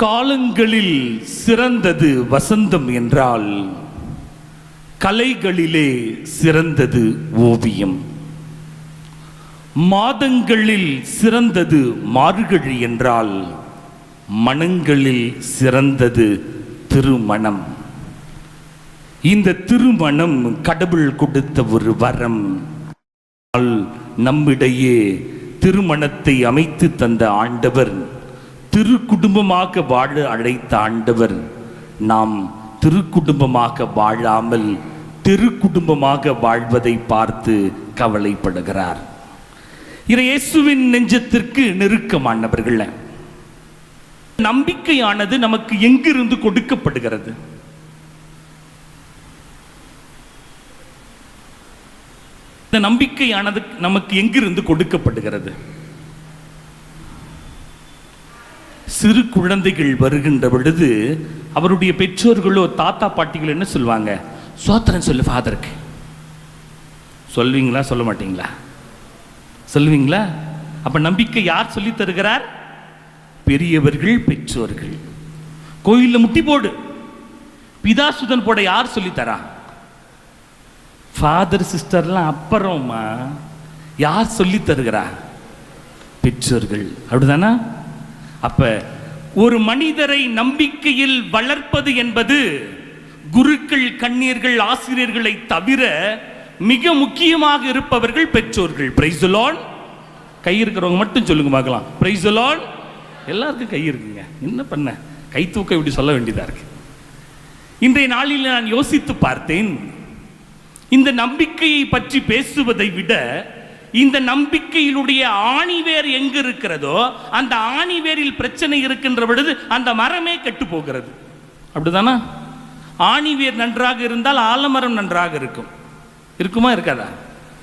காலங்களில் சிறந்தது வசந்தம் என்றால் கலைகளிலே சிறந்தது ஓவியம். மாதங்களில் சிறந்தது மார்கழி என்றால் மனங்களில் சிறந்தது திருமணம். இந்த திருமணம் கடவுள் கொடுத்த ஒரு வரம். ஆனால் நம்மிடையே திருமணத்தை அமைத்து தந்த ஆண்டவர் திரு குடும்பமாக வாழ அழைத்த ஆண்டவர் நாம் திரு குடும்பமாக வாழாமல் திரு குடும்பமாக வாழ்வதை பார்த்து கவலைப்படுகிறார். இறையேசுவின் நெஞ்சத்திற்கு நெருக்கமானவர்கள் நம்பிக்கையானது நமக்கு எங்கிருந்து கொடுக்கப்படுகிறது? இந்த நம்பிக்கையானது நமக்கு எங்கிருந்து கொடுக்கப்படுகிறது? சிறு குழந்தைகள் வருகின்ற பொழுது அவருடைய பெற்றோர்களோ தாத்தா பாட்டிகள் என்ன சொல்லுவாங்க? சோத்திரம் சொல்லு ஃபாதருக்கு சொல்வீங்களா சொல்ல மாட்டீங்களா? சொல்லுவீங்களா? அப்ப நம்பிக்கை யார் சொல்லி தருகிறார்? பெரியவர்கள் பெற்றோர்கள். கோயிலில் முட்டி போடு. பிதாசுதன் போட யார் சொல்லி தரா? ஃபாதர் சிஸ்டர்லாம் அப்புறமா யார் சொல்லி தருகிறா? பெற்றோர்கள். அப்படிதானா அப்ப ஒரு மனிதரை நம்பிக்கையில் வளர்ப்பது என்பது குருக்கள் கண்ணீர்கள் ஆசிரியர்களை தவிர மிக முக்கியமாக இருப்பவர்கள் பெற்றோர்கள். பிரைசலோன் கை இருக்கிறவங்க மட்டும் சொல்லுங்க பார்க்கலாம். பிரைசலோன் எல்லாருக்கும் கை இருக்குங்க. என்ன பண்ண? கை தூக்க இப்படி சொல்ல வேண்டியதா இருக்கு. இன்றைய நாளில் நான் யோசித்து பார்த்தேன் இந்த நம்பிக்கையை பற்றி பேசுவதை விட இந்த நம்பிக்கையிலுடைய ஆணிவேர் எங்க இருக்கிறதோ அந்த ஆணிவேரில் பிரச்சனை இருக்கின்ற பொழுது அந்த மரமே கெட்டு போகிறது. அப்படிதானா? ஆணிவேர் நன்றாக இருந்தால் ஆலமரம் நன்றாக இருக்கும். இருக்குமா இருக்காதா?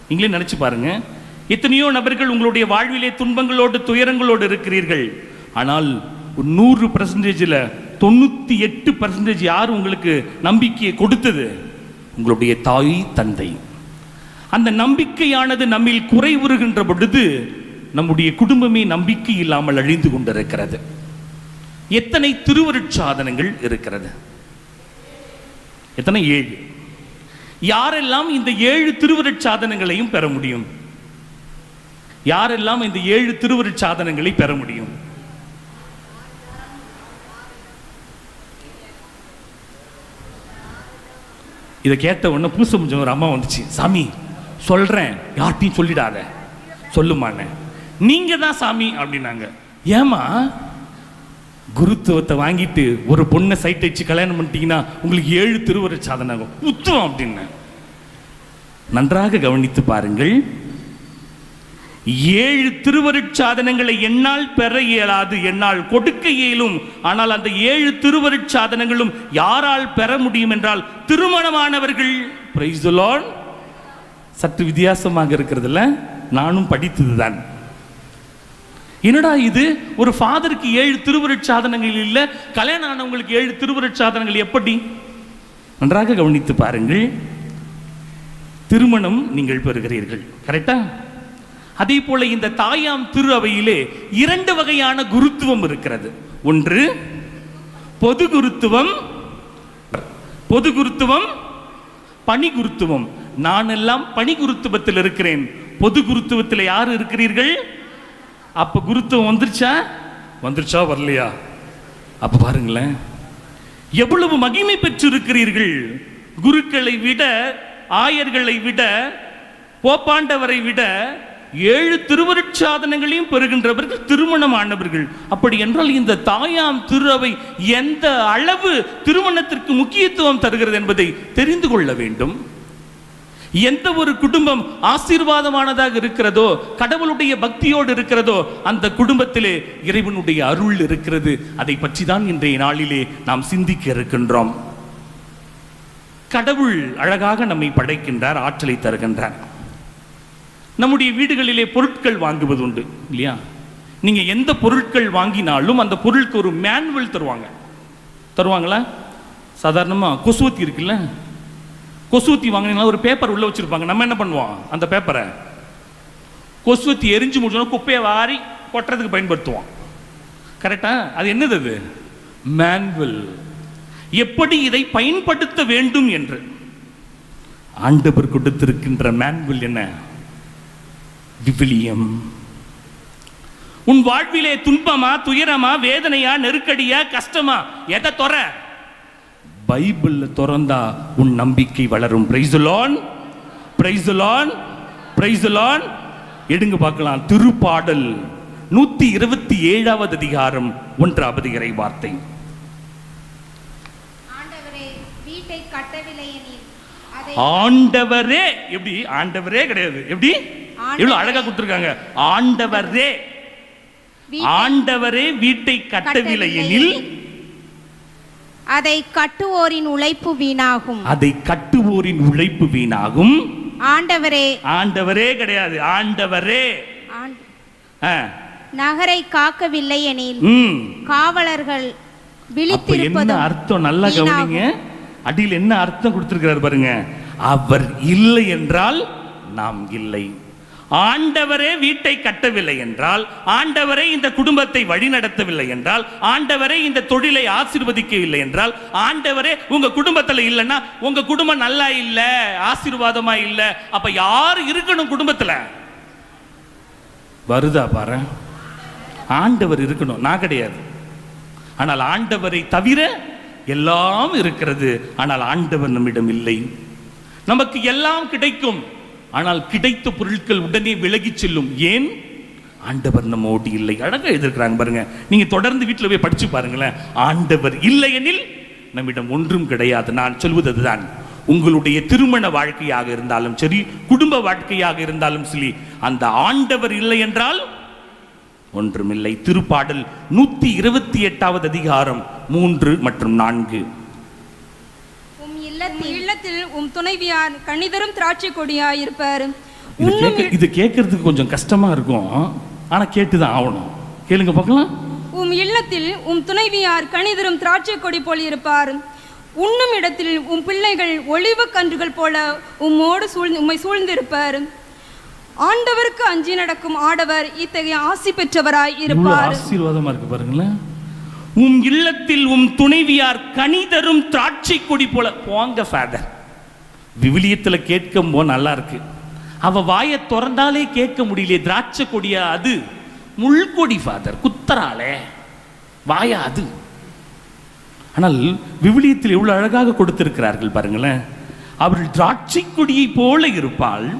நீங்களே நினைச்சு பாருங்க. எத்தனையோ நபர்கள் உங்களுடைய வாழ்விலே துன்பங்களோடு துயரங்களோடு இருக்கிறீர்கள். ஆனால் ஒரு நூறு பர்சன்டேஜில் தொண்ணூற்றி எட்டு பர்சன்டேஜ் யார் உங்களுக்கு நம்பிக்கையை கொடுத்தது? உங்களுடைய தாய் தந்தை. அந்த நம்பிக்கையானது நம்மில் குறைவுறுகின்ற பொழுது நம்முடைய குடும்பமே நம்பிக்கை இல்லாமல் அழிந்து கொண்டிருக்கிறது. எத்தனை திருவருட்சாதனங்கள் இருக்கிறது? எத்தனை ஏழு? யாரெல்லாம் இந்த ஏழு திருவருட்சாதனங்களையும் பெற முடியும்? யாரெல்லாம் இந்த ஏழு திருவருட்சாதனங்களை பெற முடியும்? இதை கேட்ட உடனே பூச முடிஞ்ச ஒரு அம்மா வந்துச்சு சாமி சொல்றேன். யார்ட்டையும் சொல்லிடாத. சொல்லுமாண்ணே நீங்க தான் சாமி அப்படின்னாங்க. ஏமா குருத்துவத்தை வாங்கிட்டு ஒரு பொண்ணை சைட் வச்சு கல்யாணம் பண்ணிட்டீங்கன்னா உங்களுக்கு ஏழு திருவருட்சாதனம் சாதனை ஆகும். உத்துவம் அப்படின்னு. நன்றாக கவனித்து பாருங்கள். ஏழு திருவருட்சாதனங்களை என்னால் பெற இயலாது. என்னால் கொடுக்க இயலும். ஆனால் அந்த ஏழு திருவருட்சாதனங்களும் யாரால் பெற முடியும் என்றால் திருமணமானவர்கள். பிரைஸ். சற்று வித்தியாசமாக இருக்கிறதுல நானும் படித்ததுதான். என்னடா இது? ஒரு ஃபாதருக்கு ஏழு திருவருட்சாதனங்கள் இல்லை கல்யாணம் ஆனவங்களுக்கு ஏழு திருவருட்சாதனங்கள் எப்படி? நன்றாக கவனித்து பாருங்கள். திருமணம் நீங்கள் பெறுகிறீர்கள் கரெக்டா அதே போல இந்த தாயாம் திரு அவையிலே இரண்டு வகையான குருத்துவம் இருக்கிறது. ஒன்று பொது குருத்துவம் பொது குருத்துவம் பணி குருத்துவம். நான் எல்லாம் பணி குருத்துவத்தில் இருக்கிறேன். பொது குருத்துவத்தில் யார் இருக்கிறீர்கள்? அப்ப குருத்துவம் வந்துருச்சா? வந்துருச்சா வரலையா? அப்ப பாருங்களேன். எவ்வளவு மகிமை பெற்றிருக்கிறீர்கள்? குருக்களை விட ஆயர்களை விட போப்பாண்டவரை விட ஏழு திருவருட்சாதனங்களையும் பெறுகின்றவர்கள் திருமணமானவர்கள். அப்படி என்றால் இந்த தாயாம் திருவை எந்த அளவு திருமணத்திற்கு முக்கியத்துவம் தருகிறது என்பதை தெரிந்து கொள்ள வேண்டும். எந்த ஒரு குடும்பம் ஆசீர்வாதமானதாக இருக்கிறதோ கடவுளுடைய பக்தியோடு இருக்கிறதோ அந்த குடும்பத்திலே இறைவனுடைய அருள் இருக்கிறது. அதை பற்றி தான் இன்றைய நாளிலே நாம் சிந்திக்க இருக்கின்றோம். கடவுள் அழகாக நம்மை படைக்கின்றார் ஆற்றலை தருகின்றார். நம்முடைய வீடுகளிலே பொருட்கள் வாங்குவது உண்டு இல்லையா? நீங்க எந்த பொருட்கள் வாங்கினாலும் அந்த பொருளுக்கு ஒரு மேனுவல் தருவாங்க. தருவாங்களா? சாதாரணமாக கொசுவத்தி இருக்குல்ல? கொசுவத்தி வாங்கினீங்கன்னா ஒரு பேப்பர் உள்ள வச்சிருப்பாங்க. நம்ம என்ன பண்ணுவோம்? அந்த பேப்பரை கொசுவத்தி எரிஞ்சு முடிச்சோன்னா குப்பையை வாரி கொட்டுறதுக்கு பயன்படுத்துவோம். கரெக்டா அது என்னது அது? மேன்வல் எப்படி இதை பயன்படுத்த வேண்டும் என்று? ஆண்டவர் கொடுத்திருக்கின்ற மேன்வல் என்ன? விவிலியம். உன் வாழ்விலே துன்பமா துயரமா வேதனையா நெருக்கடியா கஷ்டமா? எதை தொற? பைபிள்ல திறந்தா உன் நம்பிக்கை வளரும். பிரைசுலான் பிரைசுலான் பிரைசுலான் எடுங்க பார்க்கலாம். திருப்பாடல் நூத்தி இருபத்தி ஏழாவது அதிகாரம் ஒன்றாவது இறை வார்த்தை ஆண்டவரே எப்படி? ஆண்டவரே கிடையாது. எப்படி. எவ்வளவு அழகா கொடுத்திருக்காங்க. ஆண்டவரே. ஆண்டவரே வீட்டை கட்டவில்லை எனில் அதை கட்டுவோரின் உழைப்பு வீணாகும். அதை கட்டுவோரின் உழைப்பு வீணாகும். ஆண்டவரே. ஆண்டவரே கிடையாது ஆண்டவரே. நகரை காக்கவில்லை எனில். காவலர்கள் என்ன அர்த்தம் நல்லா. கவனிங்க. அடியில் என்ன அர்த்தம் கொடுத்திருக்கிறார் பாருங்க. அவர் இல்லை என்றால் நாம் இல்லை. ஆண்டவரே வீட்டை கட்டவில்லை என்றால் ஆண்டவரே இந்த குடும்பத்தை வழிநடத்தவில்லை என்றால் ஆண்டவரே இந்த தொழிலை ஆசீர்வதிக்கவில்லை என்றால் ஆண்டவரே உங்க குடும்பத்தில் இல்லைன்னா உங்க குடும்பம் நல்லா இல்லை ஆசீர்வாதமா இல்லை அப்ப யார் இருக்கணும் குடும்பத்தில்? வருதா பாரு? ஆண்டவர் இருக்கணும் நான் கிடையாது. ஆனால் ஆண்டவரை தவிர எல்லாம் இருக்கிறது ஆனால் ஆண்டவர் நம்மிடம் இல்லை. நமக்கு எல்லாம் கிடைக்கும். ஆனால் கிடைத்த பொருட்கள் உடனே விலகி செல்லும். ஏன்? ஆண்டவர் நம்மோடு இல்லை. அழகாக எழுதிருக்கிறாங்க பாருங்க. நீங்கள் தொடர்ந்து வீட்டில் போய் படித்து பாருங்களேன். ஆண்டவர் இல்லை எனில் நம்மிடம் ஒன்றும் கிடையாது. நான் சொல்வது அதுதான். உங்களுடைய திருமண வாழ்க்கையாக இருந்தாலும் சரி குடும்ப வாழ்க்கையாக இருந்தாலும் சரி அந்த ஆண்டவர் இல்லை என்றால் ஒன்றுமில்லை. திருப்பாடல் நூத்தி இருபத்தி எட்டாவது அதிகாரம் மூன்று மற்றும் நான்கு. இல்லத்தில் இல்லத்தில் உம் துணைவியார் கணிதரும் திராட்சை கொடியாய் இருப்பார் இது கேட்க இது கேட்கறதுக்கு கொஞ்சம் கஷ்டமா இருக்கும். ஆனா கேட்டுதான் ஆகணும். கேளுங்க பார்க்கலாம். உம் இல்லத்தில் உம் துணைவியார் கணிதரும் திராட்சை கொடி போல் இருப்பார். உண்ணும் இடத்தில் உம் பிள்ளைகள் ஒளிவு கன்றுகள் போல உம்மோடு சூழ்ந்து உம்மை சூழ்ந்திருப்பார். ஆண்டவருக்கு அஞ்சி நடக்கும் ஆடவர் இத்தகைய ஆசி பெற்றவராய் இருப்பார். ஆசீர்வாதமா இருக்கு பாருங்களேன். உம் இல்லத்தில் உம் துணைவியார் கனி தரும் திராட்சை கொடி போல. போங்க ஃபாதர் விவிலியத்தில் கேட்கும் போ நல்லா இருக்கு. அவ வாயை திறந்தாலே கேட்க முடியலையே. திராட்சை கொடியா அது? முள்கொடி ஃபாதர் குத்தராலே வாயா அது? ஆனால் விவிலியத்தில் எவ்வளவு அழகாக கொடுத்திருக்கிறார்கள் பாருங்களேன். அவள் திராட்சை கொடியை போல இருப்பாள்.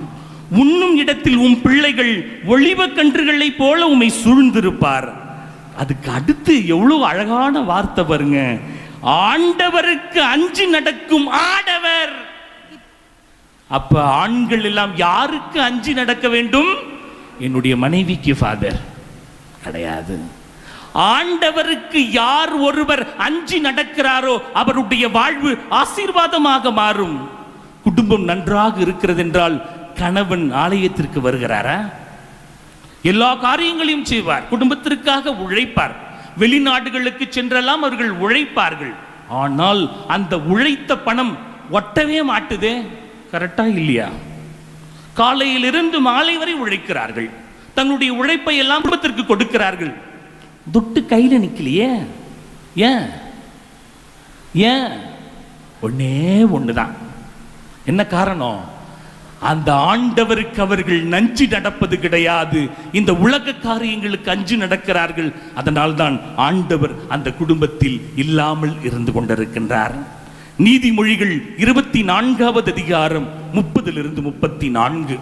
உண்ணும் இடத்தில் உன் பிள்ளைகள் ஒளிவ கன்றுகளை போல உம்மை சூழ்ந்திருப்பார். அதுக்கு அடுத்து எவ்வளவு அழகான வார்த்தை பாருங்க. ஆண்டவருக்கு அஞ்சு நடக்கும் ஆடவர். அப்ப ஆண்கள் எல்லாம் யாருக்கு அஞ்சு நடக்க வேண்டும்? என்னுடைய மனைவிக்கு ஃபாதர் கிடையாது. ஆண்டவருக்கு யார் ஒருவர் அஞ்சு நடக்கிறாரோ அவருடைய வாழ்வு ஆசீர்வாதமாக மாறும். குடும்பம் நன்றாக இருக்கிறது என்றால் கணவன் ஆலயத்திற்கு வருகிறாரா? எல்லா காரியங்களையும் செய்வார். குடும்பத்திற்காக உழைப்பார். வெளிநாடுகளுக்கு சென்றெல்லாம் அவர்கள் உழைப்பார்கள். ஆனால் அந்த உழைத்த பணம் ஒட்டவே மாட்டுதே? கரெக்டா இல்லையா? காலையிலிருந்து மாலை வரை உழைக்கிறார்கள். தங்களுடைய உழைப்பை எல்லாம் குடும்பத்திற்கு கொடுக்கிறார்கள். துட்டு கையில் நிற்கலையே ஏன்? ஏன்? ஒன்னே ஒண்ணுதான். என்ன காரணம்? அந்த ஆண்டவருக்கு அவர்கள் நஞ்சு நடப்பது கிடையாது. இந்த உலக காரியங்களுக்கு அஞ்சு நடக்கிறார்கள். அதனால் தான் ஆண்டவர் அந்த குடும்பத்தில் இல்லாமல் இருந்து கொண்டிருக்கின்றார். நீதிமொழிகள் இருபத்தி நான்காவது அதிகாரம் முப்பதிலிருந்து முப்பத்தி நான்கு.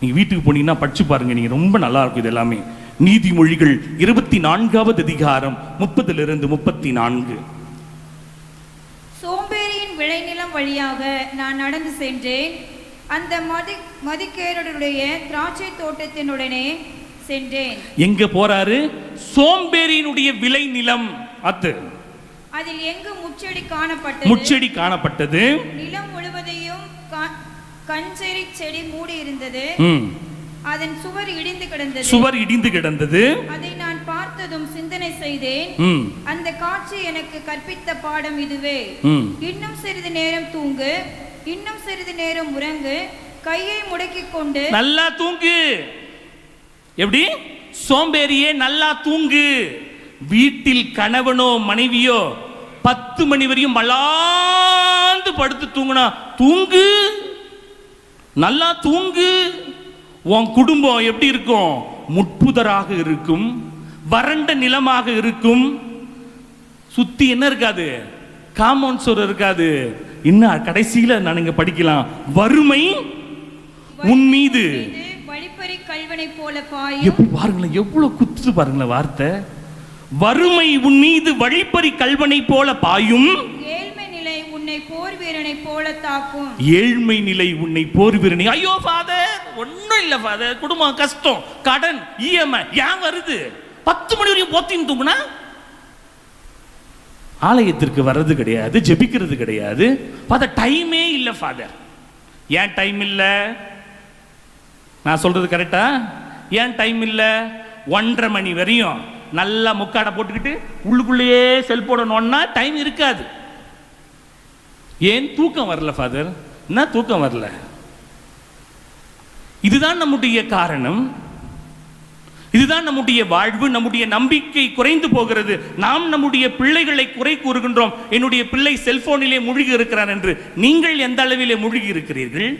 நீ வீட்டுக்கு போனீங்கன்னா படிச்சு பாருங்க நீங்க ரொம்ப நல்லா இருக்கும் இது எல்லாமே. நீதிமொழிகள் இருபத்தி நான்காவது அதிகாரம் முப்பதிலிருந்து முப்பத்தி நான்கு. சோம்பேறியின் விளைநிலம் வழியாக நான் நடந்து சென்றேன். அந்த மதி மதிக்கேரருடைய திராட்சை தோட்டத்தினுடனே சென்றேன். எங்க போறாரு? சோம்பேறியினுடைய விளை நிலம் அது அதில் எங்கு முச்செடி காணப்பட்டது? முச்செடி காணப்பட்டது. நிலம் முழுவதையும் கா- கஞ்செறி செடி மூடி இருந்தது. அதன் சுவர் இடிந்து கிடந்தது. சுவர் இடிந்து கிடந்தது. அதை நான் பார்த்ததும் சிந்தனை செய்தேன். அந்த காட்சி எனக்கு கற்பித்த பாடம் இதுவே. இன்னும் சிறிது நேரம் தூங்கு. இன்னும் சிறிது நேரம் உறங்கு கையை முடக்கிக் கொண்டு நல்லா தூங்கு. எப்படி? சோம்பேறியே நல்லா தூங்கு. வீட்டில் கணவனோ மனைவியோ பத்து மணி வரையும் மலாந்து படுத்து தூங்குனா தூங்கு. நல்லா தூங்கு. உன் குடும்பம் எப்படி இருக்கும்? முட்புதராக இருக்கும். வறண்ட நிலமாக இருக்கும். சுத்தி என்ன இருக்காது? காம்பவுண்ட் சுவர் இருக்காது. இன்னும் கடைசியில நான் இங்க படிக்கலாம். வறுமை உன் மீது. இது வழிப்பறி கல்வனை போல பாயும். எப்படி பாருங்களேன் எவ்வளவு குத்து பாருங்களேன் வார்த்தை. வறுமை உன் மீது வழிப்பறி கல்வனை போல பாயும். ஏழ்மை நிலை உன்னை போர் வீரனை போல தாக்கும். ஏழ்மை நிலை உன்னை போர் வீரனை. ஐயோ ஃபாதர் ஒண்ணும் இல்ல ஃபாதர் குடும்பம் கஷ்டம். கடன் இஎம்ஐ ஏன் வருது? பத்து மணி வரையும் போத்தின்னு தூங்குனா? ஆலயத்திற்கு வர்றது கிடையாது ஜெபிக்கிறது கிடையாது. ஃபாதர் டைமே இல்லை ஃபாதர் ஏன் டைம் இல்லை? நான் சொல்றது கரெக்டா ஏன் டைம் இல்லை? ஒன்றரை மணி வரையும் நல்லா முக்காடை போட்டுக்கிட்டு உள்ளுக்குள்ளேயே செல்போனை நோன்னா டைம் இருக்காது. ஏன் தூக்கம் வரல ஃபாதர் என்ன தூக்கம் வரல? இதுதான் நம்முடைய காரணம். இதுதான் நம்முடைய வாழ்வு நம்முடைய நம்பிக்கை குறைந்து போகிறது. நாம் நம்முடைய பிள்ளைகளை குறை கூறுகின்றோம். என்னுடைய பிள்ளை செல்போனிலே மூழ்கி இருக்கிறார் என்று நீங்கள் எந்த அளவிலே மூழ்கி இருக்கிறீர்கள்?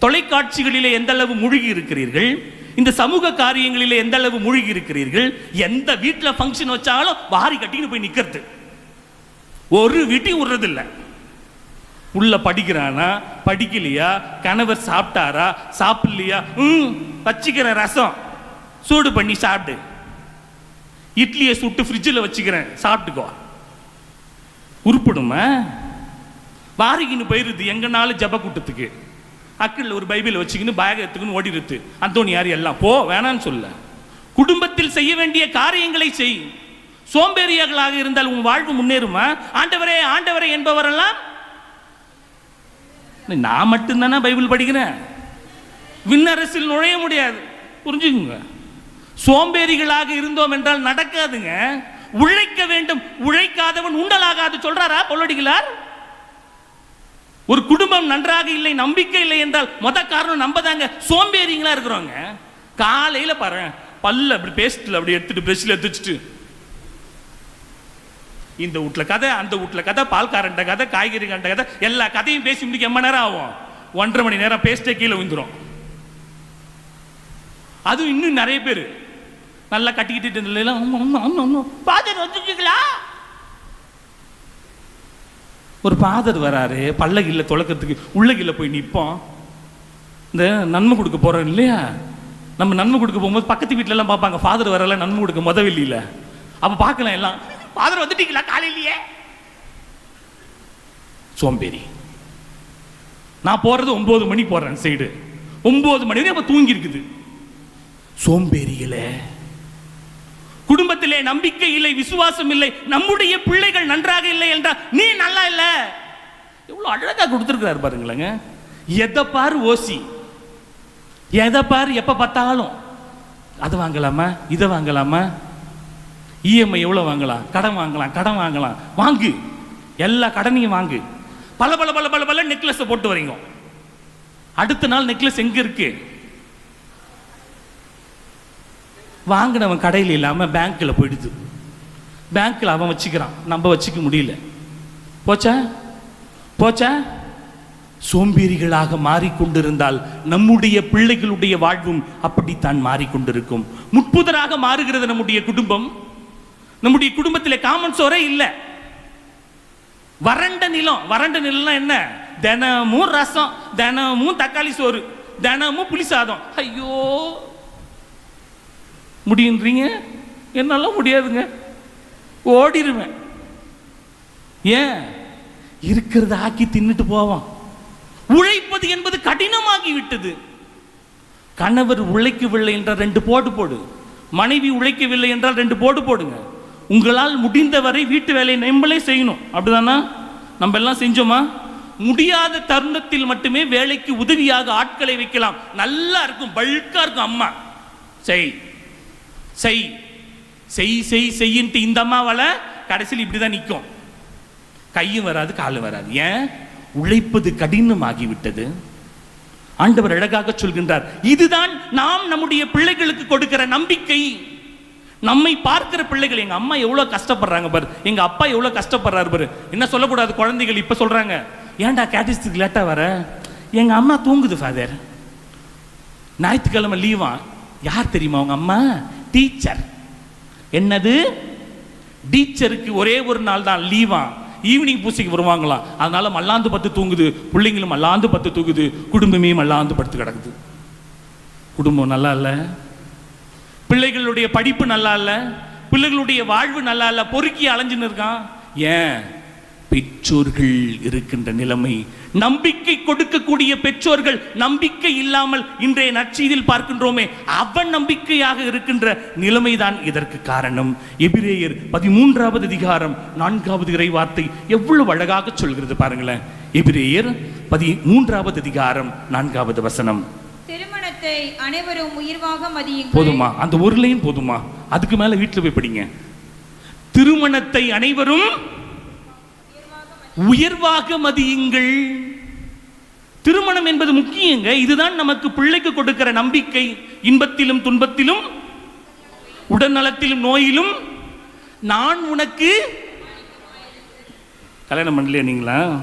தொலைக்காட்சிகளிலே எந்த அளவு மூழ்கி இருக்கிறீர்கள்? இந்த சமூக காரியங்களிலே எந்த அளவு மூழ்கி இருக்கிறீர்கள்? எந்த வீட்டில் ஃபங்க்ஷன் வச்சாலும் வாரி கட்டின்னு போய் நிற்கிறது ஒரு வீட்டையும் விடுறதில்லை. உள்ள படிக்கிறானா? படிக்கலையா? கணவர் சாப்பிட்டாரா? சாப்பிடலையா? ம் வச்சுக்கிற ரசம். சூடு பண்ணி சாப்பிடு. இட்லியை சுட்டு ஃப்ரிட்ஜில் வச்சுக்கிறேன். சாப்பிட்டுக்கோ. உருப்படுமா? வாரிக்கின்னு போயிருது எங்கனாலும் ஜப கூட்டத்துக்கு. அக்கில் ஒரு பைபிள் வச்சுக்கின்னு பேக் எடுத்துக்கின்னு ஓடிடுது அந்தோணி யார் எல்லாம்? போ வேணான்னு சொல்ல. குடும்பத்தில் செய்ய வேண்டிய காரியங்களை செய். சோம்பேறியர்களாக இருந்தால் உன் வாழ்வு முன்னேறுமா? ஆண்டவரே ஆண்டவரே என்பவரெல்லாம்? நான் மட்டும்தானே பைபிள் படிக்கிறேன். விண்ணரசில் நுழைய முடியாது. புரிஞ்சுக்குங்க. சோம்பேறிகளாக இருந்தோம் என்றால் நடக்காதுங்க. உழைக்க வேண்டும் உழைக்காதவன் உண்டலாகாது சொல்றாரா பொல்லடிகளார்? ஒரு குடும்பம் நன்றாக இல்லை நம்பிக்கை இல்லை என்றால் மொத காரணம் நம்ம தாங்க சோம்பேறிங்களா இருக்கிறோங்க காலையில பாரு பல்ல அப்படி பேஸ்ட்ல அப்படி எடுத்துட்டு பிரஷ்ல எடுத்துட்டு இந்த வீட்ல கதை அந்த வீட்ல கதை பால்காரன்ட்ட கதை காய்கறி கண்ட கதை எல்லா கதையும் பேசி முடிக்க எம்ம நேரம் ஆகும். ஒன்றரை மணி நேரம் பேஸ்டே கீழே விழுந்துரும். அதுவும் இன்னும் நிறைய பேர். நல்லா கட்டிக்கிட்டு இருந்ததுல பாதர் வந்துட்டீங்களா ஒரு பாதர் வராரு பல்லகில்ல தொலைக்கிறதுக்கு உள்ளகில்ல போய் நிற்போம் இந்த நன்மை கொடுக்க போறோம் இல்லையா? நம்ம நன்மை கொடுக்க போகும்போது பக்கத்து வீட்ல எல்லாம் பார்ப்பாங்க ஃபாதர் வரல நன்மை கொடுக்க முத அப்போ அப்ப பார்க்கலாம் எல்லாம் ஃபாதர் வந்துட்டீங்களா காலையிலேயே? சோம்பேறி. நான் போறது ஒன்பது மணி போறேன் சைடு ஒன்பது மணி வரை அப்ப தூங்கி இருக்குது சோம்பேறிகளே. குடும்பத்திலே நம்பிக்கை இல்லை விசுவாசம் இல்லை நம்முடைய பிள்ளைகள் நன்றாக இல்லை என்றால் நீ நல்லா இல்லை. எவ்வளோ அழகாக கொடுத்துருக்கிறார் பாருங்களேங்க. எதை பாரு ஓசி. எதை பாரு எப்போ பார்த்தாலும். அதை வாங்கலாமா? இதை வாங்கலாமா? இஎம்ஐ எவ்வளோ வாங்கலாம்? கடன் வாங்கலாம் கடன் வாங்கலாம். வாங்கு. எல்லா கடனையும் வாங்கு. பல பல பல பல பல நெக்லஸை போட்டு வரீங்க அடுத்த நாள் நெக்லஸ் எங்கே இருக்குது வாங்கினவன் கடையில் இல்லாமல் பேங்க்கில் போயிடுது. பேங்க்கில் அவன் வச்சுக்கிறான். நம்ம வச்சுக்க முடியல. போச்சா? போச்சா? சோம்பேறிகளாக மாறிக்கொண்டிருந்தால் நம்முடைய பிள்ளைகளுடைய வாழ்வும் அப்படித்தான் மாறிக்கொண்டிருக்கும். முட்புதராக மாறுகிறது நம்முடைய குடும்பம். நம்முடைய குடும்பத்தில் காமன் சோரே இல்லை. வறண்ட நிலம். வறண்ட நிலம்னா என்ன? தினமும் ரசம் தினமும் தக்காளி சோறு தினமும் புளி சாதம். ஐயோ! முடியுன்றீங்க? என்னால முடியாதுங்க. ஓடிடுவேன் ஏன்? இருக்கிறத ஆக்கி தின்னுட்டு போவான். உழைப்பது என்பது கடினமாகி விட்டது கணவர் உழைக்கவில்லை என்றால் ரெண்டு போட்டு போடு. மனைவி உழைக்கவில்லை என்றால் ரெண்டு போட்டு போடுங்க. உங்களால் முடிந்தவரை வீட்டு வேலையை நம்மளே செய்யணும். அப்படிதானா? நம்ம எல்லாம் செஞ்சோமா? முடியாத தருணத்தில் மட்டுமே வேலைக்கு உதவியாக ஆட்களை வைக்கலாம். நல்லா இருக்கும் பல்கா இருக்கும் அம்மா. செய் செய். செய் செய் செய்யின்ட்டு இந்த அம்மாவால் கடைசியில் இப்படிதான் நிற்கும் கையும் வராது காலும் வராது. ஏன்? உழைப்பது கடினமாகிவிட்டது. ஆண்டவர் அழகாக சொல்கின்றார் இதுதான் நாம் நம்முடைய பிள்ளைகளுக்கு கொடுக்கிற நம்பிக்கை. நம்மை பார்க்கிற பிள்ளைகள் எங்க அம்மா எவ்வளவு கஷ்டப்படுறாங்க பாரு. எங்க அப்பா எவ்வளவு கஷ்டப்படுறாரு பாரு. என்ன சொல்லக்கூடாது? குழந்தைகள் இப்ப சொல்றாங்க. ஏன்டா கேட்டிஸ்டுக்கு லேட்டா வர? எங்க அம்மா தூங்குது ஃபாதர் ஞாயிற்றுக்கிழமை லீவா யார் தெரியுமா அவங்க அம்மா? டீச்சர் என்னது? டீச்சருக்கு ஒரே ஒரு நாள் தான் லீவா ஈவினிங் பூசைக்கு வருவாங்களாம் அதனால மல்லாந்து பத்து தூங்குது. பிள்ளைங்களும் மல்லாந்து பத்து தூங்குது. குடும்பமே மல்லாந்து படுத்து கிடக்குது. குடும்பம் நல்லா இல்லை? பிள்ளைகளுடைய படிப்பு நல்லா இல்லை? பிள்ளைகளுடைய வாழ்வு நல்லா இல்லை? பொறுக்கி அலைஞ்சுன்னு இருக்கான்? ஏன்? பெற்றோர்கள் இருக்கின்ற நிலைமை நம்பிக்கை கொடுக்கக்கூடிய பெற்றோர்கள் நம்பிக்கை இல்லாமல் இன்றைய நற்செய்தியில் பார்க்கின்றோமே அவன் நம்பிக்கையாக இருக்கின்ற நிலைமைதான் இதற்கு காரணம். எபிரேயர் பதிமூன்றாவது அதிகாரம் நான்காவது இறை வார்த்தை எவ்வளவு அழகாக சொல்கிறது பாருங்களேன். எபிரேயர் பதிமூன்றாவது அதிகாரம் நான்காவது வசனம். திருமணத்தை அனைவரும் உயிர்வாக மதியுங்கள். போதுமா? அந்த ஒரு லைன் போதுமா? அதுக்கு மேல வீட்டுல போய் படிங்க. திருமணத்தை அனைவரும் உயர்வாக மதியுங்கள். திருமணம் என்பது முக்கியங்க. இதுதான் நமக்கு பிள்ளைக்கு கொடுக்கிற நம்பிக்கை. இன்பத்திலும் துன்பத்திலும் உடல்நலத்திலும் நோயிலும். நான் உனக்கு கல்யாணம் பண்ணலையா நீங்களா?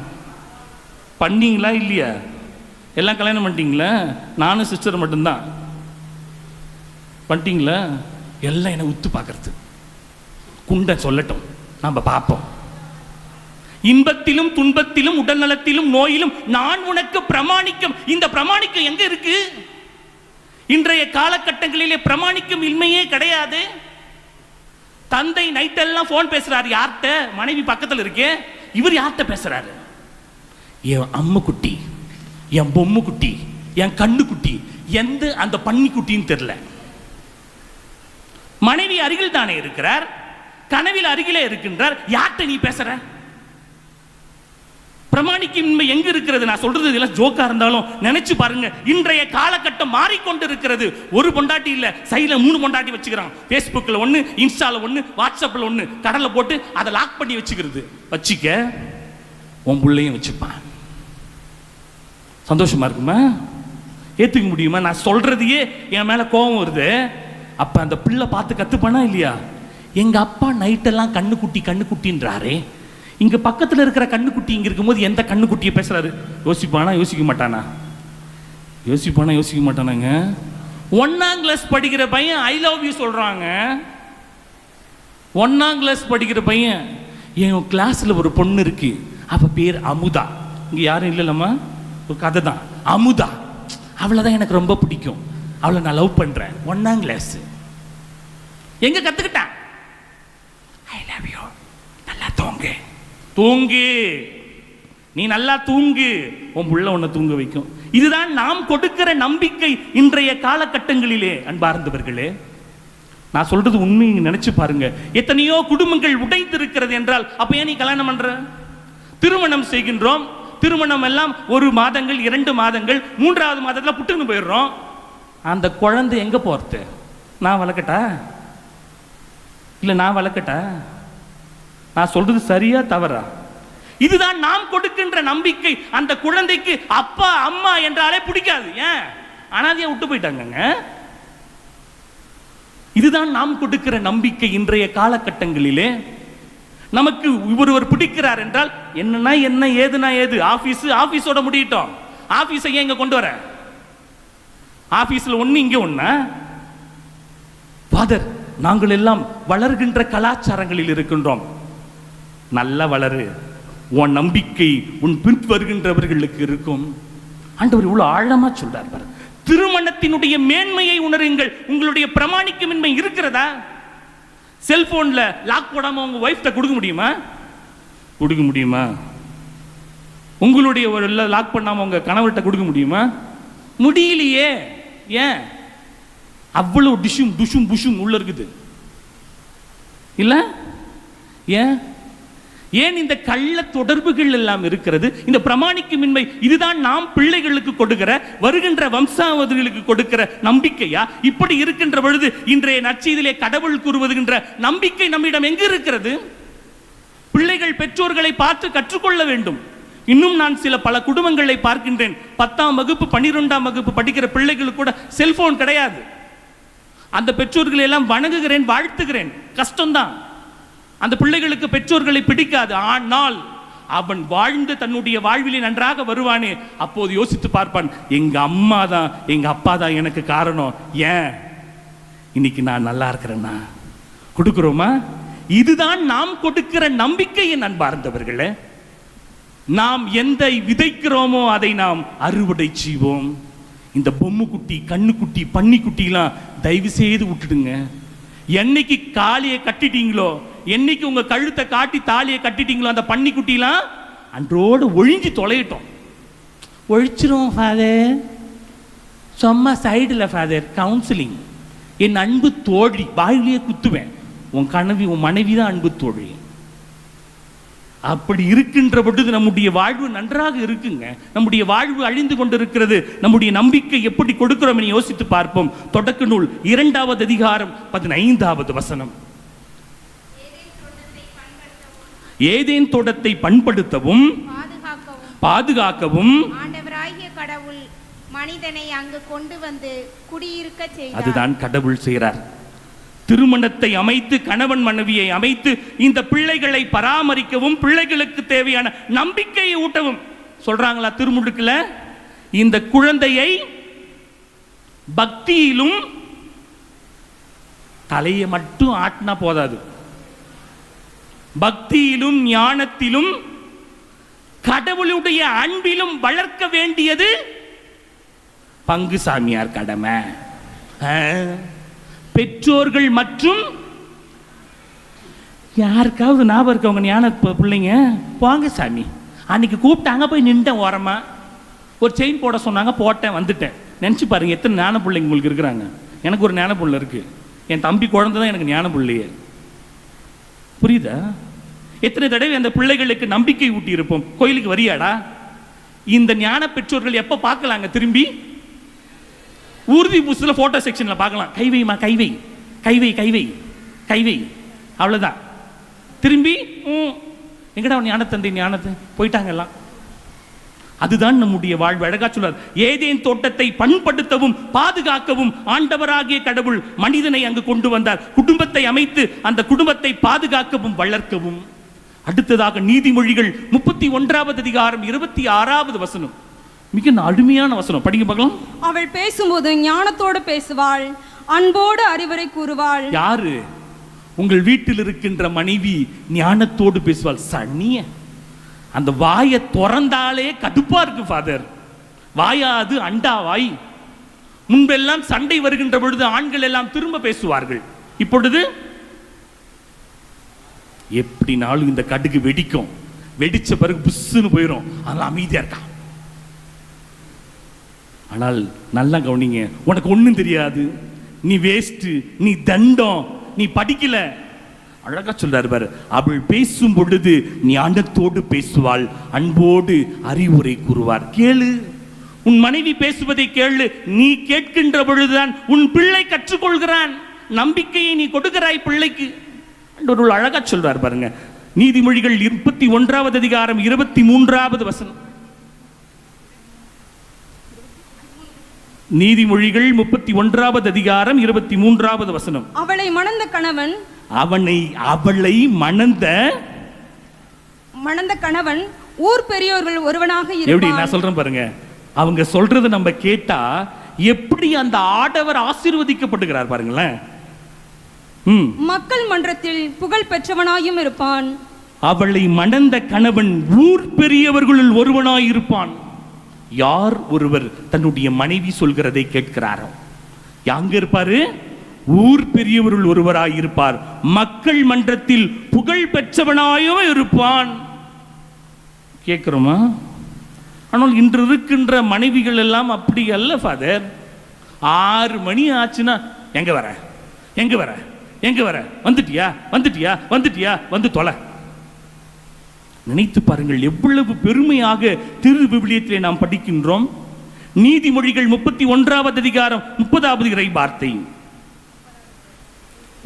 பண்ணீங்களா இல்லையா? எல்லாம் கல்யாணம் பண்ணிட்டீங்களா? நானும் சிஸ்டர் மட்டும்தான். பண்ணிட்டீங்களா? எல்லாம் என்னை உத்து பார்க்கறது. குண்டை சொல்லட்டும். நம்ம பார்ப்போம். இன்பத்திலும் துன்பத்திலும் உடல்நலத்திலும் நோயிலும் நான் உனக்கு பிரமாணிக்கம். இந்த பிரமாணிக்கம் எங்க இருக்கு? இன்றைய காலகட்டங்களிலே பிரமாணிக்கம் இன்மையே கிடையாது. தந்தை நைட்டெல்லாம் ஃபோன் பேசுறாரு யார்கிட்ட? மனைவி பக்கத்தில் இருக்கே. இவர் யார்கிட்ட பேசுறாரு? என் அம்மு குட்டி என் பொம்மை குட்டி என் கண்ணு குட்டி எந்த அந்த பன்னி குட்டின்னு தெரியல. மனைவி அருகில் தானே இருக்கிறார். கனவில் அருகிலே இருக்கின்றார். யார்கிட்ட நீ பேசுற? பிரமாணிக்கின்மை எங்க இருக்கிறது? நான் சொல்றது இதெல்லாம் ஜோக்கா இருந்தாலும் நினைச்சு பாருங்க. இன்றைய காலகட்டம் மாறிக்கொண்டு இருக்கிறது ஒரு பொண்டாட்டி இல்ல சைல மூணு பொண்டாட்டி வச்சுக்கிறான். ஃபேஸ்புக்கில் ஒண்ணு இன்ஸ்டால ஒண்ணு வாட்ஸ்அப்ல ஒண்ணு. கடலை போட்டு அதை லாக் பண்ணி வச்சுக்கிறது. வச்சுக்க உன் பிள்ளையும் வச்சுப்பான். சந்தோஷமா இருக்குமா? ஏத்துக்க முடியுமா? நான் சொல்றதையே என் மேல கோபம் வருது. அப்ப அந்த பிள்ளை பார்த்து கத்துப்பானா இல்லையா? எங்க அப்பா நைட்டெல்லாம் கண்ணுக்குட்டி கண்ணுக்குட்டின்றாரே. இங்க பக்கத்துல இருக்கிற கண்ணுக்குட்டி இங்க இருக்கும்போது எந்த கண்ணுக்குட்டியை பேசுறாரு? யோசிப்பானா யோசிக்க மாட்டானா? யோசிப்பானா யோசிக்க மாட்டானாங்க? ஒன்னாம் கிளாஸ் படிக்கிற பையன் ஐ லவ் யூ சொல்றாங்க. ஒன்னாம் கிளாஸ் படிக்கிற பையன் என் கிளாஸ்ல ஒரு பொண்ணு இருக்கு. அவ பேர் அமுதா. இங்க யாரும் இல்லைல்லம்மா ஒரு கதை தான். அமுதா. அவளை தான் எனக்கு ரொம்ப பிடிக்கும். அவளை நான் லவ் பண்றேன். ஒன்னாம் கிளாஸ் எங்க கத்துக்கிட்டான் ஐ லவ் யூ தூங்கு. நீ நல்லா தூங்கு. உன் புள்ள உன்னை தூங்க வைக்கும். இதுதான் நாம் கொடுக்கிற நம்பிக்கை இன்றைய காலகட்டங்களிலே அன்பார்ந்தவர்களே. நான் சொல்றது உண்மை நினைச்சு பாருங்க. எத்தனையோ குடும்பங்கள் உடைத்திருக்கிறது என்றால் அப்ப ஏன் நீ கல்யாணம் பண்ற? திருமணம் செய்கின்றோம். திருமணம் எல்லாம் ஒரு மாதங்கள் இரண்டு மாதங்கள் மூன்றாவது மாதத்துல புட்டுன்னு போயிடுறோம். அந்த குழந்தை எங்க போறது? நான் வளர்க்கட்டா? இல்லை நான் வளர்க்கட்டா? நான் சொல்றது சரியா தவறா? இதுதான் நாம் கொடுக்கின்ற நம்பிக்கை. அந்த குழந்தைக்கு அப்பா அம்மா என்றாலே பிடிக்காது. ஏன்? அனாதையா விட்டு போயிட்டாங்கங்க. இதுதான் நாம் கொடுக்கிற நம்பிக்கை இன்றைய காலகட்டங்களிலே. நமக்கு ஒருவர் பிடிக்கிறார் என்றால் என்னன்னா என்ன ஏதுனா ஏது? ஆபீஸ் ஆபீஸோட முடியட்டும். ஆபீஸை ஏன் இங்க கொண்டு வர? ஆபீஸ்ல ஒண்ணு இங்க ஒண்ணு? ஃபாதர் நாங்கள் எல்லாம் வளர்கின்ற கலாச்சாரங்களில் இருக்கின்றோம். நல்ல வளரு. உன் நம்பிக்கை உன் பின் வருகின்றவர்களுக்கு இருக்கும். ஆண்டவர் இவ்வளவு ஆழமா சொல்றார் பாரு திருமணத்தினுடைய மேன்மையை உணருங்கள். உங்களுடைய பிரமாணிக்கமின்மை இருக்கிறதா? செல்போன்ல லாக் போடாம உங்க ஒய்ஃப்ட கொடுக்க முடியுமா? கொடுக்க முடியுமா? உங்களுடைய ஒரு லாக் பண்ணாம உங்க கணவர்கிட்ட கொடுக்க முடியுமா? முடியலையே. ஏன்? அவ்வளவு டிஷும் துஷும் புஷும் உள்ள இருக்குது. இல்ல? ஏன்? ஏன் இந்த கள்ள தொடர்புகள் எல்லாம் இருக்கிறது? இந்த பிரமாணிக்குமின்மை இதுதான் நாம் பிள்ளைகளுக்கு கொடுக்கிற வருகின்ற வம்சாவதிகளுக்கு கொடுக்கிற நம்பிக்கையா? இப்படி இருக்கின்ற பொழுது இன்றைய நச்சீதிலே கடவுள் கூறுவதுகின்ற நம்பிக்கை நம்மிடம் எங்கு இருக்கிறது? பிள்ளைகள் பெற்றோர்களை பார்த்து கற்றுக்கொள்ள வேண்டும். இன்னும் நான் சில பல குடும்பங்களை பார்க்கின்றேன். பத்தாம் வகுப்பு பன்னிரெண்டாம் வகுப்பு படிக்கிற பிள்ளைகளுக்கு கூட செல்போன் கிடையாது. அந்த பெற்றோர்களை எல்லாம் வணங்குகிறேன் வாழ்த்துகிறேன். கஷ்டம்தான். அந்த பிள்ளைகளுக்கு பெற்றோர்களை பிடிக்காது. ஆனால் அவன் வாழ்ந்து தன்னுடைய வாழ்விலே நன்றாக வருவானே. அப்போது யோசித்து பார்ப்பான் எங்க அம்மா தான் எங்க அப்பா தான் எனக்கு காரணம். ஏன்? இன்னைக்கு நான் நல்லா இருக்கிறேன்னா? கொடுக்கிறோமா? இதுதான் நாம் கொடுக்கிற நம்பிக்கையின் அன்பார்ந்தவர்களே. நாம் எந்த விதைக்கிறோமோ அதை நாம் அறுவடை செய்வோம். இந்த பொம்முக்குட்டி குட்டி கண்ணுக்குட்டி பன்னிக்குட்டிலாம் தயவு செய்து விட்டுடுங்க. என்னைக்கு காலியை கட்டிட்டீங்களோ என்னைக்கு உங்க கழுத்தை காட்டி தாலியை கட்டிட்டீங்களோ அந்த பன்னிக்குட்டிலாம் அன்றோடு ஒழிஞ்சு தொலையிட்டோம். ஒழிச்சிரும் ஃபாதர் சும்மா சைடில் ஃபாதர் கவுன்சிலிங் என் அன்பு தோழி வாயிலேயே குத்துவேன். உன் கனவி உன் மனைவி தான் அன்பு தோழி. அப்படி இருக்கின்ற பொழுது நம்முடைய வாழ்வு நன்றாக இருக்குங்க. நம்முடைய வாழ்வு அழிந்து கொண்டிருக்கிறது. நம்முடைய நம்பிக்கை எப்படி கொடுக்கிறோம் என்று யோசித்து பார்ப்போம். தொடக்க நூல் இரண்டாவது அதிகாரம் பதினைந்தாவது வசனம். ஏதேன் தோட்டத்தை பண்படுத்தவும் பாதுகாக்கவும். கடவுள் மனிதனை அங்கு கொண்டு வந்து குடியிருக்க செய்தார். அதுதான் கடவுள் செய்கிறார். திருமணத்தை அமைத்து கணவன் மனைவியை அமைத்து இந்த பிள்ளைகளை பராமரிக்கவும் பிள்ளைகளுக்கு தேவையான நம்பிக்கையை ஊட்டவும். சொல்றாங்களா திருமுழுக்குல? இந்த குழந்தையை பக்தியிலும் தலையை மட்டும் ஆட்டினா போதாது. பக்தியிலும் ஞானத்திலும் கடவுளுடைய அன்பிலும் வளர்க்க வேண்டியது பங்கு சாமியார் கடமை. ஆ? பெற்றோர்கள் மற்றும் யாருக்காவது ஞாபகம் இருக்கவங்க ஞான பிள்ளைங்க போங்க சாமி. அன்னைக்கு கூப்பிட்டாங்க போய் நின்றேன் ஓரமாக ஒரு செயின் போட சொன்னாங்க போட்டேன் வந்துட்டேன். நினச்சி பாருங்க எத்தனை ஞான பிள்ளைங்க உங்களுக்கு இருக்கிறாங்க. எனக்கு ஒரு ஞான பிள்ளை இருக்குது என் தம்பி குழந்தை தான் எனக்கு ஞான பிள்ளையே. புரியுதா? எத்தனை தடவை அந்த பிள்ளைகளுக்கு நம்பிக்கை ஊட்டி இருப்போம் கோயிலுக்கு வரியாடா? இந்த ஞான பெற்றோர்கள் எப்போ பார்க்கலாங்க திரும்பி? ஊர்தி புஸ்தில் ஃபோட்டோ செக்ஷனில் பார்க்கலாம். கைவைமா கைவை கைவை கைவை கைவை அவ்வளோதான் திரும்பி ம், எங்கடா ஞானத்தந்தை ஞானத்தை? போயிட்டாங்கல்லாம் அதுதான் நம்முடைய வாழ்வு. அழகா சொல்றார். ஏதேன் தோட்டத்தை பண்படுத்தவும் பாதுகாக்கவும் ஆண்டவராகிய கடவுள் மனிதனை அங்கு கொண்டு வந்தார். குடும்பத்தை அமைத்து அந்த குடும்பத்தை பாதுகாக்கவும் வளர்க்கவும். அடுத்ததாக நீதிமொழிகள் முப்பத்தி ஒன்றாவது அதிகாரம் இருபத்தி ஆறாவது வசனம். மிக அருமையான வசனம். படிங்க பார்க்கலாம். அவள் பேசும்போது ஞானத்தோடு பேசுவாள். அன்போடு அறிவுரை கூறுவாள். யாரு? உங்கள் வீட்டில் இருக்கின்ற மனைவி ஞானத்தோடு பேசுவாள். சனிய அந்த வாயை திறந்தாலே கடுப்பா இருக்கு ஃபாதர் வாயாது அண்டா வாய். முன்பெல்லாம் சண்டை வருகின்ற பொழுது ஆண்கள் எல்லாம் திரும்ப பேசுவார்கள். இப்பொழுது எப்படினாலும் இந்த கடுகு வெடிக்கும்? வெடிச்ச பிறகு புஷ்ஷுன்னு போயிடும் அதெல்லாம் அமைதியா இருக்கான் ஆனால் நல்லா கவனிங்க உனக்கு ஒன்றும் தெரியாது. நீ வேஸ்ட் நீ தண்டம் நீ படிக்கல. அழகா சொல்றாரு பாரு அவள் பேசும் பொழுது ஞானத்தோடு பேசுவாள் அன்போடு அறிவுரை கூறுவார். கேளு. உன் மனைவி பேசுவதை கேளு. நீ கேட்கின்ற பொழுதுதான் உன் பிள்ளை கற்றுக்கொள்கிறான். நம்பிக்கையை நீ கொடுக்கிறாய் பிள்ளைக்கு. ஒரு அழகா சொல்றார் பாருங்க. நீதிமொழிகள் முப்பத்தி ஒன்றாவது அதிகாரம் இருபத்தி மூன்றாவது வசனம். நீதிமொழிகள் முப்பத்தி ஒன்றாவது அதிகாரம் இருபத்தி மூன்றாவது வசனம். அவளை மணந்த கணவன் அவனை அவளை மணந்த மணந்த கணவன் ஊர் பெரியோர்கள் ஒருவனாக எப்படி? நான் சொல்றேன் பாருங்க. அவங்க சொல்றதை நம்ம கேட்டா எப்படி அந்த ஆடவர் ஆசீர்வதிக்கப்படுகிறார் பாருங்களேன். மக்கள் மன்றத்தில் புகழ் பெற்றவனாயும் இருப்பான். அவளை மணந்த கணவன் ஊர் பெரியவர்களுள் ஒருவனாய் இருப்பான் யார் ஒருவர் தன்னுடைய மனைவி சொல்கிறதை கேட்கிறாரோ? யாங்க இருப்பாரு? ஊர் பெரியவருள் ஒருவராய் இருப்பார் மக்கள் மன்றத்தில் புகழ் பெற்றவனாயும் இருப்பான். கேட்கிறோமா? ஆனால் இன்று இருக்கின்ற மனைவிகள் எல்லாம் அப்படி அல்ல ஃபாதர் ஆறு மணி ஆச்சுன்னா எங்க வர? எங்க வர? எங்க வர? வந்துட்டியா? வந்துட்டியா? வந்துட்டியா? வந்து தொலை. நினைத்து பாருங்கள் எவ்வளவு பெருமையாக திரு விவிலியத்திலே நாம் படிக்கின்றோம். நீதிமொழிகள் முப்பத்தி ஒன்றாவது அதிகாரம் முப்பதாவது இறை வார்த்தை.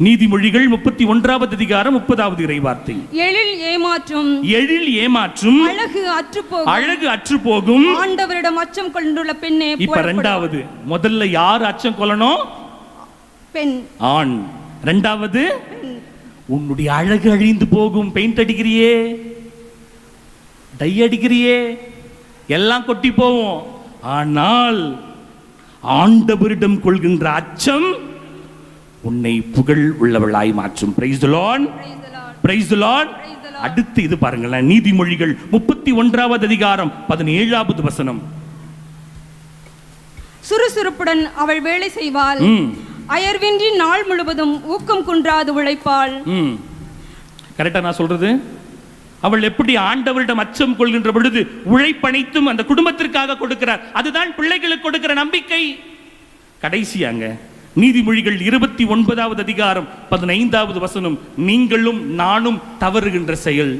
நீதிமொழிகள் முப்பத்தி ஒன்றாவது அதிகாரம் முப்பதாவது இறை வார்த்தை. எழில் ஏமாற்றும். எழில் ஏமாற்றும். அழகு அற்றுப்போகும். அழகு அற்று போகும் ஆண்டவரிடம் அச்சம் கொண்டுள்ள பெண்ணே இப்ப. ரெண்டாவது முதல்ல யார் அச்சம் கொள்ளணும் பெண். ஆண். ரெண்டாவது உன்னுடைய அழகு அழிந்து போகும் பெயிண்ட் அடிக்கிறியே. டை அடிக்கிறியே. எல்லாம் கொட்டி போவோம். ஆனால் ஆண்டவரிடம் கொள்கின்ற அச்சம் உன்னை புகழ் உள்ளவளாய் மாற்றும். பிரைஸ் லார்ட் பிரைஸ் அடுத்து இது பாருங்களேன் நீதிமொழிகள் முப்பத்தி ஒன்றாவது அதிகாரம் பதினேழாவது வசனம். சுறுசுறுப்புடன் அவள் வேலை செய்வாள். அயர்வின்றி நாள் முழுவதும் ஊக்கம் குன்றாது உழைப்பாள். கரெக்டா நான் சொல்றது? அவள் எப்படி ஆண்டவரிடம் அச்சம் கொள்கின்ற பொழுது உழைப்பனைத்தும் அந்த குடும்பத்திற்காக கொடுக்கிறார். அதுதான் பிள்ளைகளுக்கு கொடுக்கிற நம்பிக்கை. கடைசியாங்க நீதிமொழிகள் இருபத்தி ஒன்பதாவது அதிகாரம் பதினைந்தாவது வசனம் நீங்களும் நானும் தவறுகின்ற செயல்.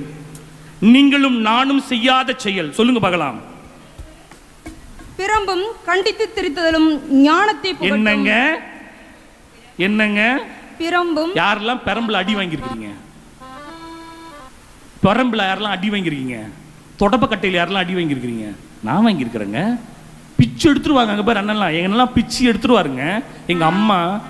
நீங்களும் நானும் செய்யாத செயல். சொல்லுங்க பார்க்கலாம். பிரம்பும் கண்டித்து திரித்தலும் ஞானத்தை. என்னங்க? என்னங்க? பிரம்பும். யாரெல்லாம் பெரம்புல அடி வாங்கியிருக்கீங்க பெரம்புல யாரெல்லாம் அடி வாங்கியிருக்கீங்க? தொடப்பக்கட்டையில் யாரெல்லாம் அடி வாங்கியிருக்கிறீங்க? நான் வாங்கியிருக்கிறேங்க. பிச்சு எடுத்துருவாங்க அங்கே பேர் அண்ணன்லாம். எங்கெல்லாம் பிச்சு எடுத்துருவாருங்க எங்கள் அம்மா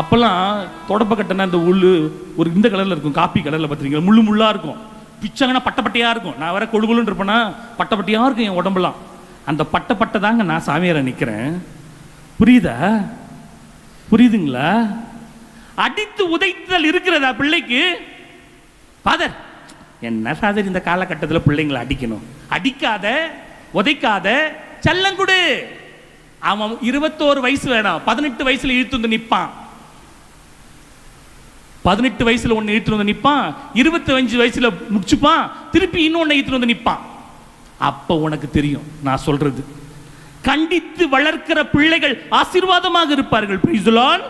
அப்போல்லாம் தொடப்பக்கட்டைனா இந்த உள்ளு ஒரு இந்த கலரில் இருக்கும் காப்பி கலரில் பார்த்துருக்கீங்களா முள்ளு முள்ளாக இருக்கும். பிச்சாங்கன்னா பட்டை பட்டையாக இருக்கும். நான் வேற கொழு கொழுன்னு இருப்பேனா? பட்டை பட்டையாக இருக்கும் என் உடம்புலாம் அந்த பட்டை பட்டை தாங்க நான் சாமியாரை நிற்கிறேன் புரியுதா? புரியுதுங்களா? அடித்து உதைத்தல் இருக்கிறதா பிள்ளைக்கு? ஃபாதர் என்ன ஃபாதர் இந்த காலகட்டத்தில் பிள்ளைங்களை அடிக்கணும்? அடிக்காத உதைக்காத செல்லம் கொடு. அவன் இருபத்தோரு வயசு வேணாம். பதினெட்டு வயசுல இழுத்து வந்து நிற்பான் பதினெட்டு வயசுல ஒன்று இழுத்து வந்து நிற்பான் இருபத்தி அஞ்சு வயசுல முடிச்சுப்பான். திருப்பி இன்னொன்னு இழுத்து வந்து நிற்பான் அப்போ உனக்கு தெரியும். நான் சொல்றது. கண்டித்து வளர்க்கிற பிள்ளைகள் ஆசீர்வாதமாக இருப்பார்கள். பிரைசுலான்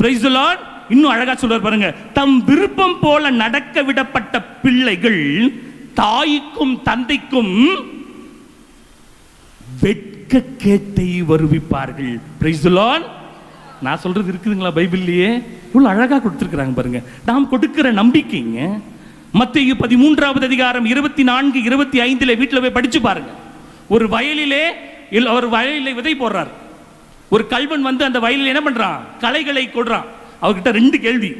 பிரைசுலான் இன்னும் அழகா சொல்றார் பாருங்க. தம் விருப்பம் போல நடக்க விடப்பட்ட பிள்ளைகள் தாய்க்கும் தந்தைக்கும் வெட்க கேட்டை வருவிப்பார்கள் பிரைசுலான் நான் சொல்றது இருக்குதுங்களா பைபிள்லயே? இவ்வளவு அழகா கொடுத்துருக்குறாங்க பாருங்க. நாம் கொடுக்கிற நம்பிக்கைங்க. மத்திய பதிமூன்றாவது அதிகாரம் இருபத்தி நான்கு இருபத்தி ஐந்துல வீட்டில் போய் படிச்சு பாருங்க. ஒரு வயலிலே இல்ல அவர் வயலில் விதை போடுறார். ஒரு கல்வன் வந்து அந்த வயலில் என்ன பண்றான் களைகளை கொடுறான் அவர்கிட்ட ரெண்டு கேள்வி.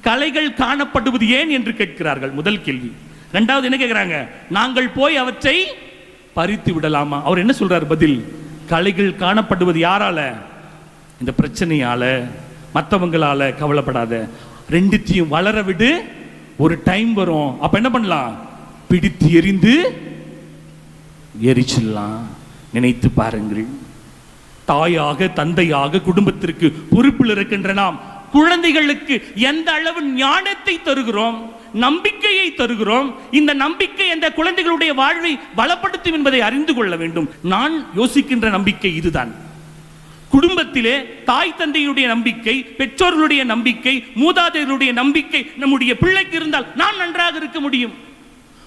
களைகள் காணப்படுவது ஏன் என்று கேட்கிறார்கள். முதல் கேள்வி. ரெண்டாவது என்ன கேட்குறாங்க நாங்கள் போய் அவற்றை பறித்து விடலாமா? அவர் என்ன சொல்றார் பதில்? களைகள் காணப்படுவது யாரால? இந்த பிரச்சனையால மற்றவங்களால கவலைப்படாத. ரெண்டுத்தையும் வளர விடு. ஒரு டைம் வரும். அப்ப என்ன பண்ணலாம்? பிடித்து எரிந்து எரிச்சிடலாம். நினைத்து பாருங்கள். தாயாக தந்தையாக குடும்பத்திற்கு பொறுப்பில் இருக்கின்ற நாம் குழந்தைகளுக்கு எந்த அளவு ஞானத்தை தருகிறோம் நம்பிக்கையை தருகிறோம் இந்த நம்பிக்கை அந்த குழந்தைகளுடைய வாழ்வை பலப்படுத்தும் என்பதை அறிந்து கொள்ள வேண்டும். நான் யோசிக்கின்ற நம்பிக்கை இதுதான். குடும்பத்திலே தாய் தந்தையுடைய நம்பிக்கை பெற்றோர்களுடைய நம்பிக்கை மூதாதையருடைய நம்பிக்கை நம்முடைய பிள்ளைக்கு இருந்தால் நான் நன்றாக இருக்க முடியும்.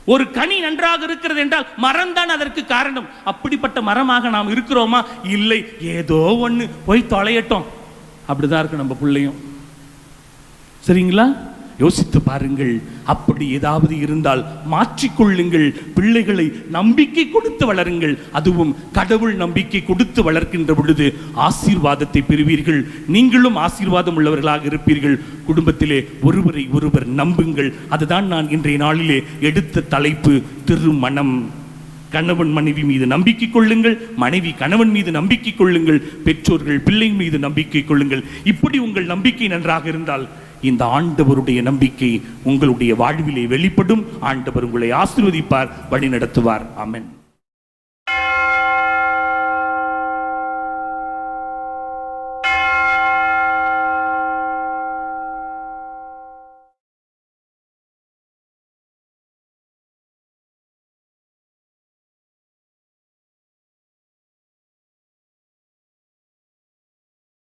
ஒரு கனி நன்றாக இருக்கிறது என்றால் மரம் தான் அதற்கு காரணம். அப்படிப்பட்ட மரமாக நாம் இருக்கிறோமா? இல்லை. ஏதோ ஒன்று போய் தொலையட்டும். அப்படிதான் இருக்கு நம்ம பிள்ளையும். சரிங்களா? யோசித்து பாருங்கள். அப்படி ஏதாவது இருந்தால் மாற்றிக்கொள்ளுங்கள். பிள்ளைகளை நம்பிக்கை கொடுத்து வளருங்கள். அதுவும் கடவுள் நம்பிக்கை கொடுத்து வளர்க்கின்ற பொழுது ஆசீர்வாதத்தை பெறுவீர்கள். நீங்களும் ஆசீர்வாதம் உள்ளவர்களாக இருப்பீர்கள். குடும்பத்திலே ஒருவரை ஒருவர் நம்புங்கள். அதுதான் நான் இன்றைய நாளிலே எடுத்த தலைப்பு திருமணம். கணவன் மனைவி மீது நம்பிக்கை கொள்ளுங்கள். மனைவி கணவன் மீது நம்பிக்கை கொள்ளுங்கள். பெற்றோர்கள் பிள்ளை மீது நம்பிக்கை கொள்ளுங்கள். இப்படி உங்கள் நம்பிக்கை நன்றாக இருந்தால் இந்த ஆண்டவருடைய நம்பிக்கை உங்களுடைய வாழ்விலே வெளிப்படும். ஆண்டவர் உங்களை ஆசிர்வதிப்பார் வழி நடத்துவார் அமன்